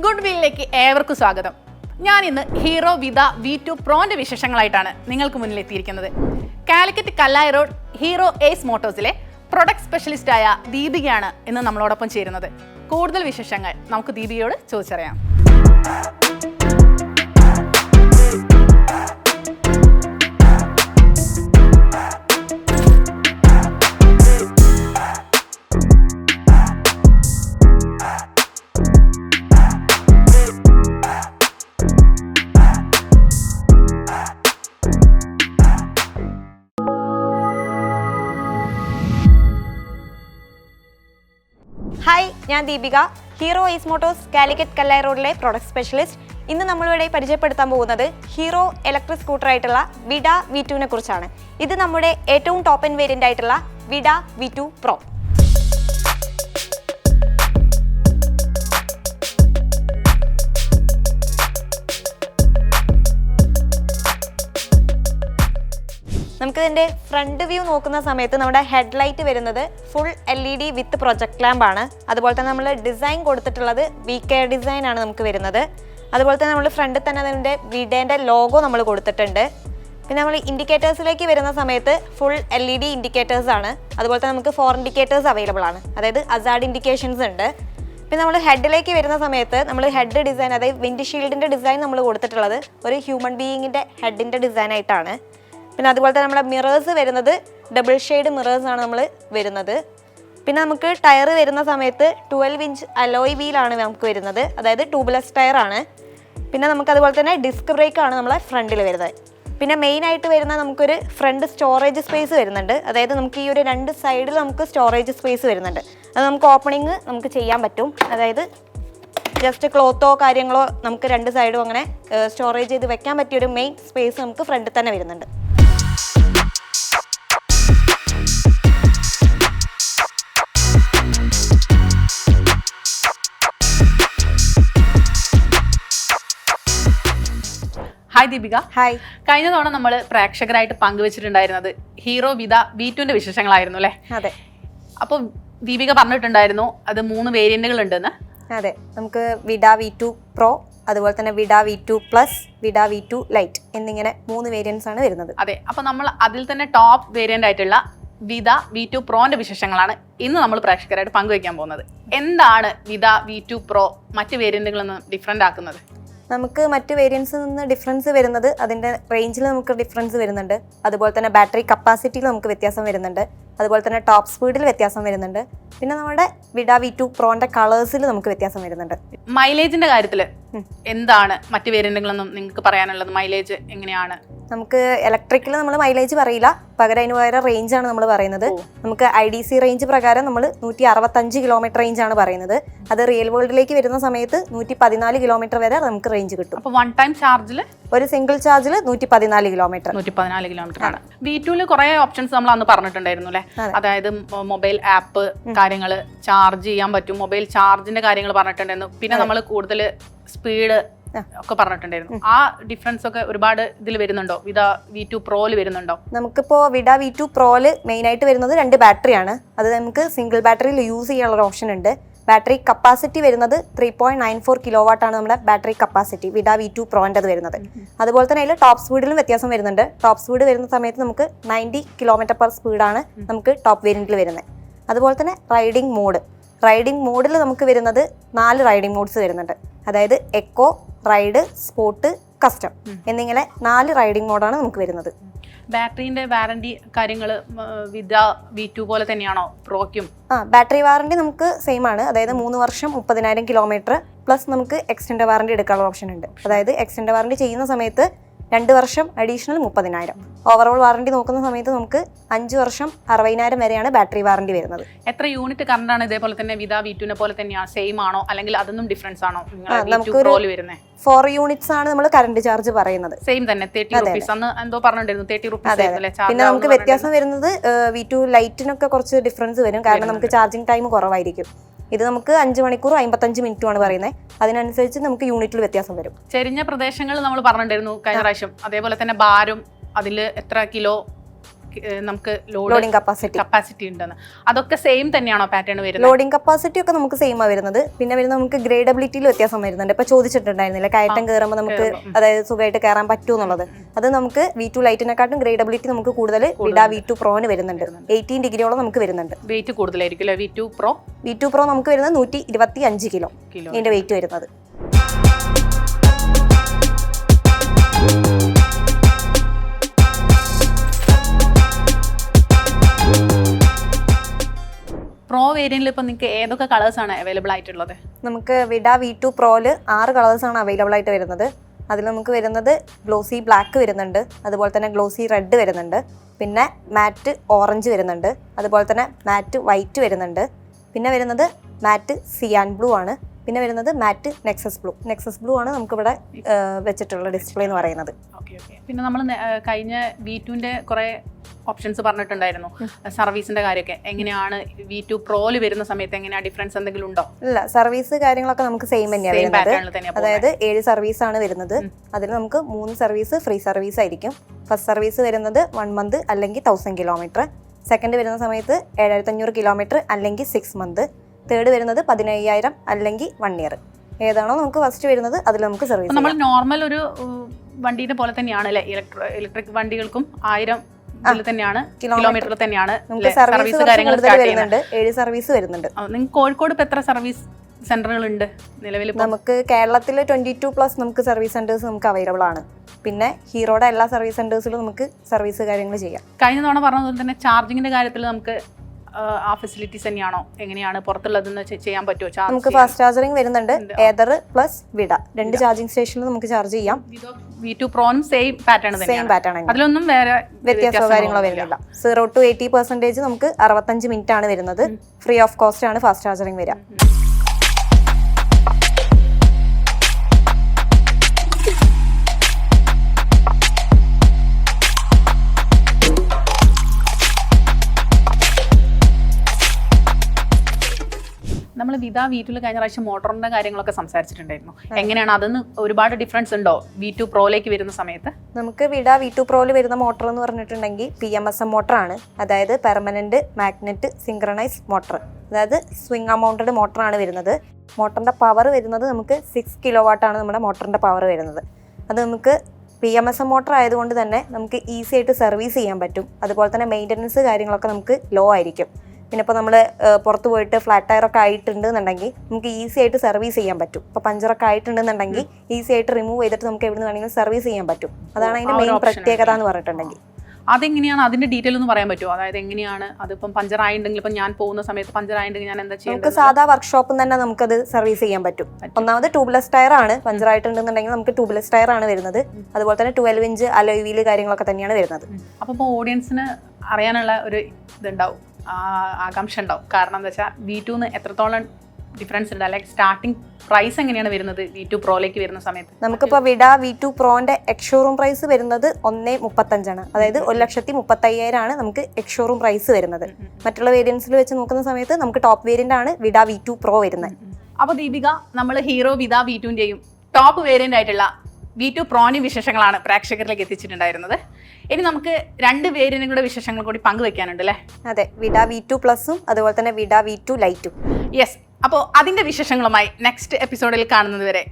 Good വില്ലിലേക്ക് ഏവർക്കും സ്വാഗതം. ഞാൻ ഇന്ന് ഹീറോ വിത വി ടു പ്രോന്റെ വിശേഷങ്ങളായിട്ടാണ് നിങ്ങൾക്ക് മുന്നിൽ എത്തിയിരിക്കുന്നത് Calicut Kallai road Hero Ace മോട്ടോഴ്സിലെ specialist സ്പെഷ്യലിസ്റ്റായ ദീപികയാണ് ഇന്ന് നമ്മളോടൊപ്പം ചേരുന്നത്. കൂടുതൽ വിശേഷങ്ങൾ നമുക്ക് ദീപികയോട് ചോദിച്ചറിയാം. ഞാൻ Deepika. Hero Ace Motors Calicut Kallai റോഡിലെ പ്രൊഡക്റ്റ് സ്പെഷ്യലിസ്റ്റ് ഇന്ന് നമ്മളിവിടെ പരിചയപ്പെടുത്താൻ പോകുന്നത് ഹീറോ ഇലക്ട്രിക് സ്കൂട്ടർ ആയിട്ടുള്ള വിഡ വി ടുവിനെ കുറിച്ചാണ്. ഇത് നമ്മുടെ ഏറ്റവും ടോപ്പ് എൻ വേരിയന്റ് ആയിട്ടുള്ള വിഡ വി ടു പ്രോ നമുക്ക് ഇതിന്റെ ഫ്രണ്ട് വ്യൂ നോക്കുന്ന സമയത്ത് നമ്മുടെ ഹെഡ്ലൈറ്റ് വരുന്നത് full L E D with project lamp ആണ്. അതുപോലെ തന്നെ നമ്മൾ ഡിസൈൻ കൊടുത്തിട്ടുള്ളത് വി കെ ഡിസൈൻ ആണ് നമുക്ക് വരുന്നത്. അതുപോലെ തന്നെ നമ്മൾ ഫ്രണ്ടിൽ തന്നെ അതിന്റെ വിഡേന്റെ ലോഗോ നമ്മൾ കൊടുത്തിട്ടുണ്ട്. പിന്നെ നമ്മൾ ഇൻഡിക്കേറ്റേഴ്സിലേക്ക് വരുന്ന സമയത്ത് full L E D indicators ആണ്. അതുപോലെ തന്നെ നമുക്ക് ഫോർ ഇൻഡിക്കേറ്റേഴ്സ് അവൈലബിൾ ആണ്. അതായത് അസാഡ് ഇൻഡിക്കേഷൻസ് ഉണ്ട്. പിന്നെ നമ്മൾ ഹെഡിലേക്ക് വരുന്ന സമയത്ത് നമ്മൾ ഹെഡ് ഡിസൈൻ അതായത് വിൻഡ് ഷീൽഡിന്റെ ഡിസൈൻ നമ്മൾ കൊടുത്തിട്ടുള്ളത് ഒരു ഹ്യൂമൻ ബീയിങ്ങിന്റെ ഹെഡിന്റെ ഡിസൈൻ ആയിട്ടാണ്. പിന്നെ അതുപോലെ തന്നെ നമ്മുടെ മിറേഴ്സ് വരുന്നത് ഡബിൾ ഷെയ്ഡ് മിറേഴ്സ് ആണ് നമ്മൾ വരുന്നത്. പിന്നെ നമുക്ക് ടയർ വരുന്ന സമയത്ത് ട്വൽവ് ഇഞ്ച് അലോയ് വീലാണ് നമുക്ക് വരുന്നത്. അതായത് ട്യൂബ്ലെസ് ടയർ ആണ്. പിന്നെ നമുക്ക് അതുപോലെ തന്നെ ഡിസ്ക് ബ്രേക്ക് ആണ് നമ്മളെ ഫ്രണ്ടിൽ വരുന്നത്. പിന്നെ മെയിൻ ആയിട്ട് വരുന്ന നമുക്കൊരു ഫ്രണ്ട് സ്റ്റോറേജ് സ്പേസ് വരുന്നുണ്ട്. അതായത് നമുക്ക് ഈ ഒരു രണ്ട് സൈഡിൽ നമുക്ക് സ്റ്റോറേജ് സ്പേസ് വരുന്നുണ്ട്. അത് നമുക്ക് ഓപ്പണിങ് നമുക്ക് ചെയ്യാൻ പറ്റും. അതായത് ജസ്റ്റ് ക്ലോത്തോ കാര്യങ്ങളോ നമുക്ക് രണ്ട് സൈഡും അങ്ങനെ സ്റ്റോറേജ് ചെയ്ത് വെക്കാൻ പറ്റിയ ഒരു മെയിൻ സ്പേസ് നമുക്ക് ഫ്രണ്ടിൽ തന്നെ വരുന്നുണ്ട്. ഹായ് ദീപിക ഹായ് കഴിഞ്ഞ തവണ നമ്മൾ പ്രേക്ഷകരായിട്ട് പങ്കുവച്ചിട്ടുണ്ടായിരുന്നത് ഹീറോ വിത വി ടുവിന്റെ വിശേഷങ്ങളായിരുന്നു അല്ലേ? അതെ. അപ്പോൾ ദീപിക പറഞ്ഞിട്ടുണ്ടായിരുന്നു അത് മൂന്ന് വേരിയന്റുകൾ ഉണ്ടെന്ന് അതെ. നമുക്ക് വിഡ വി ടു പ്രോ അതുപോലെ തന്നെ Vida V two plus Vida V two lite എന്നിങ്ങനെ മൂന്ന് വേരിയൻസ് ആണ് വരുന്നത്. അതെ. അപ്പൊ നമ്മൾ അതിൽ തന്നെ ടോപ്പ് വേരിയന്റ് ആയിട്ടുള്ള വിത വി ടു പ്രോന്റെ വിശേഷങ്ങളാണ് ഇന്ന് നമ്മൾ പ്രേക്ഷകരായിട്ട് പങ്കുവയ്ക്കാൻ പോകുന്നത്. എന്താണ് വിത വി ടു പ്രോ മറ്റ് വേരിയന്റുകളിൽ നിന്ന് ഡിഫറെന്റ് ആക്കുന്നത്? നമുക്ക് മറ്റ് വേരിയൻസിൽ നിന്ന് ഡിഫറൻസ് വരുന്നത് അതിന്റെ റേഞ്ചിൽ നമുക്ക് ഡിഫറൻസ് വരുന്നുണ്ട്. അതുപോലെ തന്നെ ബാറ്ററി കപ്പാസിറ്റിയിൽ നമുക്ക് വ്യത്യാസം വരുന്നുണ്ട്. അതുപോലെ തന്നെ ടോപ്പ് സ്പീഡിൽ വ്യത്യാസം വരുന്നുണ്ട്. പിന്നെ നമ്മുടെ വിഡ വി ടു പ്രോന്റെ കളേഴ്സിൽ നമുക്ക് വ്യത്യാസം വരുന്നുണ്ട്. മൈലേജിന്റെ കാര്യത്തിൽ എന്താണ് മറ്റ് വേരിയന്റുകളൊന്നും നിങ്ങൾക്ക് പറയാനുള്ളത്? മൈലേജ് എങ്ങനെയാണ്? നമുക്ക് ഇലക്ട്രിക്കിൽ നമ്മൾ മൈലേജ് പറയില്ല. പകരം അതിന് പകരം റേഞ്ച് ആണ് നമ്മൾ പറയുന്നത്. നമുക്ക് ഐ ഡി സി റേഞ്ച് പ്രകാരം നമ്മൾ നൂറ്റി അറുപത്തഞ്ച് കിലോമീറ്റർ റേഞ്ച് ആണ് പറയുന്നത്. അത് റിയൽ വേൾഡിലേക്ക് വരുന്ന സമയത്ത് നൂറ്റി പതിനാല് കിലോമീറ്റർ വരെ നമുക്ക് റേഞ്ച് കിട്ടും. അപ്പോൾ വൺ ടൈം ചാർജിൽ ഒരു സിംഗിൾ ചാർജിൽ നൂറ്റി പതിനാല് കിലോമീറ്റർ നൂറ്റി പതിനാല് കിലോമീറ്റർ ആണ്. വി ടുവിൽ കുറെ ഓപ്ഷൻസ് നമ്മൾ അന്ന് പറഞ്ഞിട്ടുണ്ടായിരുന്നു അല്ലേ? അതായത് മൊബൈൽ ആപ്പ് കാര്യങ്ങൾ ചാർജ് ചെയ്യാൻ പറ്റും. മൊബൈൽ ചാർജിന്റെ കാര്യങ്ങൾ പറഞ്ഞിട്ടുണ്ടായിരുന്നു. പിന്നെ നമ്മൾ കൂടുതൽ സ്പീഡ് ഒക്കെ പറഞ്ഞിട്ടുണ്ടായിരുന്നു. ആ ഡിഫറൻസ് ഒക്കെ ഒരുപാട് ഇതിൽ വരുന്നുണ്ടോ? വിത വി ടു പ്രോയിൽ വരുന്നുണ്ടോ? നമുക്കിപ്പോ വിഡ വി ടു പ്രോൽ മെയിൻ ആയിട്ട് വരുന്നത് രണ്ട് ബാറ്ററിയാണ് അത് നമുക്ക് സിംഗിൾ ബാറ്ററിയിൽ യൂസ് ചെയ്യാനുള്ള ഓപ്ഷൻ ഉണ്ട്. ബാറ്ററി കപ്പാസിറ്റി വരുന്നത് three point nine four kilo വാട്ടാണ് നമ്മുടെ battery capacity Vida V two പ്രോന്റെ വരുന്നത്. അതുപോലെ തന്നെ അതിൽ ടോപ്പ് സ്പീഡിലും വ്യത്യാസം വരുന്നുണ്ട്. ടോപ്പ് സ്പീഡ് വരുന്ന സമയത്ത് നമുക്ക് നയന്റി കിലോമീറ്റർ പെർ സ്പീഡാണ് നമുക്ക് ടോപ്പ് വേരിയന്റിൽ വരുന്നത്. അതുപോലെ തന്നെ റൈഡിംഗ് മോഡ് റൈഡിംഗ് മോഡിൽ നമുക്ക് വരുന്നത് നാല് റൈഡിംഗ് മോഡ്സ് വരുന്നുണ്ട്. അതായത് എക്കോ റൈഡ് സ്പോർട്ട് കസ്റ്റം എന്നിങ്ങനെ നാല് റൈഡിംഗ് മോഡാണ് നമുക്ക് വരുന്നത്. ബാറ്ററിന്റെ വാറണ്ടി കാര്യങ്ങൾ വിത വി ടു പോലെ തന്നെയാണോ? പ്രോയ്ക്കും ആ ബാറ്ററി വാറണ്ടി നമുക്ക് സെയിം ആണ്. അതായത് മൂന്ന് വർഷം മുപ്പതിനായിരം കിലോമീറ്റർ പ്ലസ് നമുക്ക് എക്സ്റ്റൻഡ് വാറണ്ടി എടുക്കാനുള്ള ഓപ്ഷൻ ഉണ്ട്. അതായത് എക്സ്റ്റൻഡ് വാറണ്ടി ചെയ്യുന്ന സമയത്ത് രണ്ട് വർഷം അഡീഷണൽ മുപ്പതിനായിരം. ഓവറോൾ വാറണ്ടി നോക്കുന്ന സമയത്ത് നമുക്ക് അഞ്ച് വർഷം അറുപതിനായിരം വരെയാണ് ബാറ്ററി വാറണ്ടി വരുന്നത്. എത്ര യൂണിറ്റ് കറണ്ട് ആണ് ഇതേപോലെ തന്നെ വിത വി പോലെ തന്നെയാണ് സെയിം ആണോ? അല്ലെങ്കിൽ അതൊന്നും ഡിഫറൻസ് ആണോ നമുക്ക് ഫോർ യൂണിറ്റ്സ് ആണ് നമ്മൾ കറണ്ട് ചാർജ് പറയുന്നത്. സെയിം തന്നെ തേർട്ടി റുപ്പീസ് അന്ന് എന്തോ പറഞ്ഞിട്ടുണ്ടായിരുന്നു തേർട്ടി റുപ്പീസ് അതെ, പിന്നെ നമുക്ക് വ്യത്യാസം വരുന്നത് വി ടു ലൈറ്റിനൊക്കെ കുറച്ച് ഡിഫറൻസ് വരും. കാരണം നമുക്ക് ചാർജിങ് ടൈം കുറവായിരിക്കും. ഇത് നമുക്ക് അഞ്ച് മണിക്കൂർ അമ്പത്തഞ്ച് മിനിറ്റുമാണ് പറയുന്നത് അതിനനുസരിച്ച് നമുക്ക് യൂണിറ്റിൽ വ്യത്യാസം വരും. ചെരിഞ്ഞ പ്രദേശങ്ങൾ നമ്മൾ പറഞ്ഞിട്ടുണ്ടായിരുന്നു കഴിഞ്ഞ പ്രാവശ്യം. അതേപോലെ തന്നെ ഭാരം അതിൽ എത്ര കിലോ നമുക്ക് ലോഡ് ലോഡിംഗ് കപ്പാസിറ്റി കപ്പാസിറ്റി ഉണ്ടെന്ന്. അതൊക്കെ സെയിം തന്നെയാണോ പാറ്റേൺ വരുന്നത്? ലോഡിംഗ് കപ്പാസിറ്റി ഒക്കെ നമുക്ക് സെയിം ആ വരുന്നത്. പിന്നെ വരുന്നത് നമുക്ക് ഗ്രേഡബിലിറ്റിയിൽ വ്യത്യാസം വരുന്നുണ്ട്. ഇപ്പൊ ചോദിച്ചിട്ടുണ്ടായിരുന്നില്ല കയറ്റം കയറുമ്പോൾ നമുക്ക് അതായത് സുഖമായിട്ട് കയറാൻ പറ്റൂ എന്നുള്ളത്. അത് നമുക്ക് വി ടു ലൈറ്റിനെക്കാട്ടും ഗ്രേഡബിലിറ്റി നമുക്ക് കൂടുതൽ വിടാ വി ടു പ്രോന് വരുന്നുണ്ട്. എയ്റ്റീൻ ഡിഗ്രിയോളം നമുക്ക് വരുന്നുണ്ട്. വെയിറ്റ് കൂടുതലായിരിക്കും V two pro V two pro നമുക്ക് വരുന്നത് നൂറ്റി ഇരുപത്തി അഞ്ച് കിലോ ഇതിന്റെ വെയിറ്റ് വരുന്നത്. വേരിയന്റിൽ ഇപ്പൊ നിങ്ങൾക്ക് ഏതൊക്കെ കളേഴ്സ് ആണ് അവൈലബിൾ ആയിട്ടുള്ളത്? നമുക്ക് വിഡ വി ടു പ്രോയിൽ ആറ് കളേഴ്സ് ആണ് അവൈലബിൾ ആയിട്ട് വരുന്നത്. അതിൽ നമുക്ക് വരുന്നത് ഗ്ലോസി ബ്ലാക്ക് വരുന്നുണ്ട് അതുപോലെ തന്നെ ഗ്ലോസി റെഡ് വരുന്നുണ്ട് പിന്നെ മാറ്റ് ഓറഞ്ച് വരുന്നുണ്ട് അതുപോലെ തന്നെ മാറ്റ് വൈറ്റ് വരുന്നുണ്ട് പിന്നെ വരുന്നത് മാറ്റ് സിയാൻ ബ്ലൂ ആണ്. പിന്നെ വരുന്നത് matte Nexus blue. Nexus blue ആണ് നമുക്ക് ഇവിടെ വെച്ചിട്ടുള്ള ഡിസ്പ്ലേ എന്ന് പറയുന്നത്. പിന്നെ നമ്മൾ കഴിഞ്ഞ വി ടുവിന്റെ കുറെ ഓപ്ഷൻസ് പറഞ്ഞിട്ടുണ്ടായിരുന്നു. സർവീസിന്റെ കാര്യമൊക്കെ. എങ്ങനെയാണ് വി ടു പ്രോയിൽ വരുന്ന സമയത്ത് എങ്ങനെയാണ് ഡിഫറൻസ് എന്തെങ്കിലും ഉണ്ടോ? ഇല്ല സർവീസ് കാര്യങ്ങളൊക്കെ നമുക്ക് സെയിം തന്നെയാണ് അതായത് ഏഴ് സർവീസ് ആണ് വരുന്നത്. അതിൽ നമുക്ക് മൂന്ന് സർവീസ് ഫ്രീ സർവീസ് ആയിരിക്കും. ഫസ്റ്റ് സർവീസ് വരുന്നത് വൺ മന്ത് അല്ലെങ്കിൽ തൗസൻഡ് കിലോമീറ്റർ സെക്കൻഡ് വരുന്ന സമയത്ത് ഏഴായിരത്തി അഞ്ഞൂറ് കിലോമീറ്റർ അല്ലെങ്കിൽ സിക്സ് മന്ത് തേർഡ് വരുന്നത് പതിനയ്യായിരം അല്ലെങ്കിൽ വൺ ഇയർ ഏതാണോ നമുക്ക് ഫസ്റ്റ് വരുന്നത് അതിൽ നമുക്ക് സർവീസ് നമ്മൾ നോർമൽ ഒരു വണ്ടിയുടെ പോലെ തന്നെയാണ് അല്ലേ? ഇലക്ട്രോ ഇലക്ട്രിക് വണ്ടികൾക്കും ആയിരം തന്നെയാണ് കിലോമീറ്ററിൽ തന്നെയാണ് സർവീസ് കാര്യങ്ങൾ വരുന്നുണ്ട്. ഏഴ് സർവീസ് വരുന്നുണ്ട്. നിങ്ങൾക്ക് കോഴിക്കോട് ഇപ്പൊ എത്ര സർവീസ് സെന്ററുകൾ ഉണ്ട് നിലവിൽ നമുക്ക് കേരളത്തിൽ ട്വന്റി ടു പ്ലസ് നമുക്ക് സർവീസ് സെന്റേഴ്സ് നമുക്ക് അവൈലബിൾ ആണ്. പിന്നെ ഹീറോയുടെ എല്ലാ സർവീസ് സെന്റേഴ്സിലും നമുക്ക് സർവീസ് കാര്യങ്ങൾ ചെയ്യാം. കഴിഞ്ഞ തവണ പറഞ്ഞതുപോലെ തന്നെ ചാർജിങ്ങിന്റെ കാര്യത്തിൽ നമുക്ക് ആ, ഫെസിലിറ്റീസ് തന്നെയാണോ? എങ്ങനെയാണ് പുറത്തുള്ളതെന്ന് ചെയ്യാൻ പറ്റുമോ ചാർജ് നമുക്ക് ഫാസ്റ്റ് ചാർജിങ് വരുന്നുണ്ട്. ഏതർ പ്ലസ് വിട. രണ്ട് ചാർജിങ് സ്റ്റേഷനിൽ നമുക്ക് ചാർജ് ചെയ്യാം. വി ടു പ്രോനും സെയിം പാറ്റേൺ സെയിം പാറ്റേൺ അതിലൊന്നും വേറെ വ്യത്യാസമോ കാര്യങ്ങളോ വരുന്നില്ല. സീറോ ടു എയ്റ്റി പെർസെന്റേജ് നമുക്ക് അറുപത്തഞ്ച് മിനിറ്റ് ആണ് വരുന്നത് ഫ്രീ ഓഫ് കോസ്റ്റ് ആണ് ഫാസ്റ്റ് ചാർജിങ് വരിക. നമ്മൾ വിത വീട്ടിൽ കഴിഞ്ഞ പ്രാവശ്യം മോട്ടറിന്റെ കാര്യങ്ങളൊക്കെ സംസാരിച്ചിട്ടുണ്ടായിരുന്നു. എങ്ങനെയാണ് അതൊന്ന് ഒരുപാട് ഡിഫറൻസ് ഉണ്ടോ വി ടു പ്രോയിലേക്ക് വരുന്ന സമയത്ത്? നമുക്ക് വിടാ വി ടു പ്രോയിൽ വരുന്ന മോട്ടർ എന്ന് പറഞ്ഞിട്ടുണ്ടെങ്കിൽ പി എം എസ് എം മോട്ടറാണ് അതായത് പെർമനന്റ് മാഗ്നറ്റ് സിങ്ക്രണൈസ് മോട്ടർ അതായത് സ്വിംഗ് അമൗണ്ടഡ് മോട്ടറാണ് വരുന്നത്. മോട്ടറിന്റെ പവർ വരുന്നത് നമുക്ക് സിക്സ് കിലോ വാട്ടാണ് നമ്മുടെ മോട്ടറിന്റെ പവർ വരുന്നത്. അത് നമുക്ക് P M S M motor ആയതുകൊണ്ട് തന്നെ നമുക്ക് ഈസി ആയിട്ട് സർവീസ് ചെയ്യാൻ പറ്റും. അതുപോലെ തന്നെ മെയിന്റനൻസ് കാര്യങ്ങളൊക്കെ നമുക്ക് ലോ ആയിരിക്കും. പിന്നെ ഇപ്പോൾ നമ്മൾ പുറത്ത് പോയിട്ട് ഫ്ലാറ്റ് ടയർ ഒക്കെ ആയിട്ടുണ്ട് എന്നുണ്ടെങ്കിൽ നമുക്ക് ഈസി ആയിട്ട് സർവീസ് ചെയ്യാൻ പറ്റും. ഇപ്പോൾ പഞ്ചറൊക്കെ ആയിട്ടുണ്ടെന്നുണ്ടെങ്കിൽ ഈസി ആയിട്ട് റിമൂവ് ചെയ്തിട്ട് നമുക്ക് എവിടെ നിന്ന് വേണമെങ്കിലും സർവീസ് ചെയ്യാൻ പറ്റും. അതാണ് അതിന്റെ മെയിൻ പ്രത്യേകത എന്ന് പറഞ്ഞിട്ടുണ്ടെങ്കിൽ. അതെങ്ങനെയാണ് അതിന്റെ ഡീറ്റെയിൽ ഒന്ന് പറയാൻ പറ്റുമോ അതായത് എങ്ങനെയാണ് അതിപ്പം പഞ്ചർ ആയിട്ടുണ്ടെങ്കിൽ ഇപ്പം ഞാൻ പോകുന്ന സമയത്ത് പഞ്ചർ ആയിട്ടുണ്ടെങ്കിൽ ഞാൻ എന്താ നമുക്ക് സാധാ വർക്ക്ഷോപ്പിൽ തന്നെ നമുക്കത് സർവീസ് ചെയ്യാൻ പറ്റും. ഒന്നാമത് ട്യൂബ്ലെസ് ടയർ ആണ്. പഞ്ചർ ആയിട്ടുണ്ടെന്നുണ്ടെങ്കിൽ നമുക്ക് ട്യൂബ്ലെസ് ടയർ ആണ് വരുന്നത്. അതുപോലെ തന്നെ ട്വൽവ് ഇഞ്ച് അലോയ് വീൽ കാര്യങ്ങളൊക്കെ തന്നെയാണ് വരുന്നത്. അപ്പോൾ ഓഡിയൻസിന് അറിയാനുള്ള ഒരു ഇതുണ്ടാവും. ആകാംക്ഷ ഉണ്ടാവും. കാരണം എന്താ വെച്ചാൽ വി ടുന്ന് എത്രത്തോളം ഡിഫറൻസ് ഉണ്ട്? അല്ലെങ്കിൽ സ്റ്റാർട്ടിംഗ് പ്രൈസ് എങ്ങനെയാണ് വരുന്നത് വി ടു പ്രോയിലേക്ക് വരുന്ന സമയത്ത്? നമുക്കിപ്പോൾ വിട വി ടു പ്രോന്റെ എക്സ്ഷോറൂം പ്രൈസ് വരുന്നത് ഒന്നേ മുപ്പത്തഞ്ചാണ്. അതായത് ഒരു ലക്ഷത്തി മുപ്പത്തയ്യായിരം ആണ് നമുക്ക് എക്സ്ഷോറൂം പ്രൈസ് വരുന്നത്. മറ്റുള്ള വേരിയൻസിൽ വെച്ച് നോക്കുന്ന സമയത്ത് നമുക്ക് ടോപ്പ് വേരിയന്റ് ആണ് വിട വി ടു പ്രോ വരുന്നത്. അപ്പോൾ ദീപിക നമ്മൾ ഹീറോ വിത വി ടുവിന്റെയും ടോപ്പ് വേരിയന്റ് ആയിട്ടുള്ള വി ടു പ്രോണി വിശേഷങ്ങളാണ് പ്രേക്ഷകരിലേക്ക് എത്തിച്ചിട്ടുണ്ടായിരുന്നത്. ഇനി നമുക്ക് രണ്ട് വേരിയന്റുകളുടെ വിശേഷങ്ങൾ കൂടി പങ്കുവെക്കാനുണ്ട് അല്ലേ? അതെ വിഡ വി ടു പ്ലസും അതുപോലെ തന്നെ വിഡ വി ടു ലൈറ്റും. യെസ് അപ്പോൾ അതിന്റെ വിശേഷങ്ങളുമായി നെക്സ്റ്റ് എപ്പിസോഡിൽ കാണുന്നത് വരെ